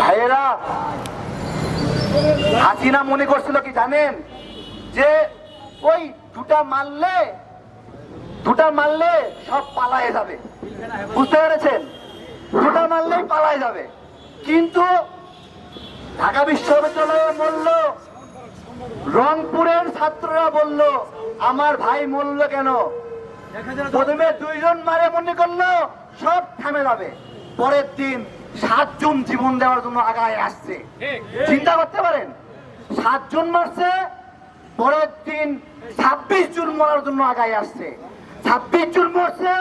ভাইয়েরা, হাসিনা মনে করছিল কি জানেন? যে ওই দুটা মারলে দুটা মারলে সব পালায় যাবে। বুঝতে পেরেছেন? দুটা মারলেই পালায় যাবে। কিন্তু ঢাকা বিশ্ববিদ্যালয়ে বলল, রংপুরের ছাত্ররা বলল, আমার ভাই মরল কেন? প্রথমে দুইজন মারে মনে করল, সব থামে যাবে। পরের দিন সাতজন জীবন দেওয়ার জন্য আগায় আসছে। চিন্তা করতে পারেন সাতজন মারছে পরের দিন ছাব্বিশ জন মরার জন্য আগায় আসছে। ছাব্বিশ জন মরছে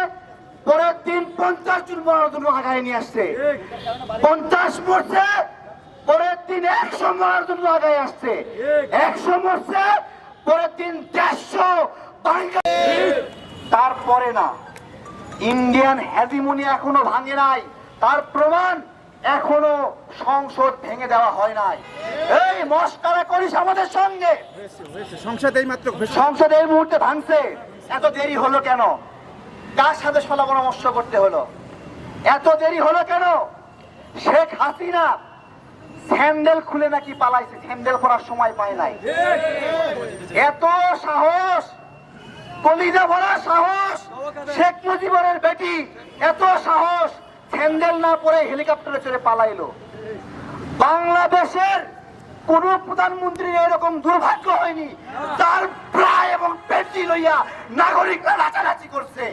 পরের দিন পঞ্চাশ জন মরার জন্য আগায় নিয়ে আসছে। পঞ্চাশ মরছে পরের দিন একশো মরার জন্য আগায় আসছে। একশো মরছে পরের দিন দেড়শো তারপরে না ইন্ডিয়ান হ্যাজিমনি এখনও ভাঙে নাই। তার প্রমাণ এখনও সংসদ ভেঙে দেওয়া হয় নাই। এই মস্কারা করিস আমাদের সঙ্গে। সংসদে এই মাত্র সংসদ এই মুহূর্তে ভাঙছে। এত দেরি হলো কেন? কার সাথে সলা পরামর্শ করতে হলো? এত দেরি হলো কেন? শেখ হাসিনা স্যান্ডেল খুলে নাকি পালাইছে স্যান্ডেল করার সময় পায় নাই। এত সাহস কলিজা ভরা সাহস শেখ মুজিবরের বেটি এত সাহস। স্যান্ডেল না পরে হেলিকপ্টারে চড়ে পালাইলো। বাংলাদেশের কোন প্রধানমন্ত্রীর এরকম দুর্ভাগ্য হয়নি। তার প্রায় এবং পেটি লইয়া নাগরিকরা নাচানাচি করছে।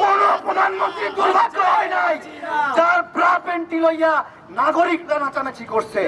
কোন প্রধানমন্ত্রীর দুর্ভাগ্য হয় নাই। তার ব্রা পেন্টি লইয়া নাগরিকরা নাচানাচি করছে।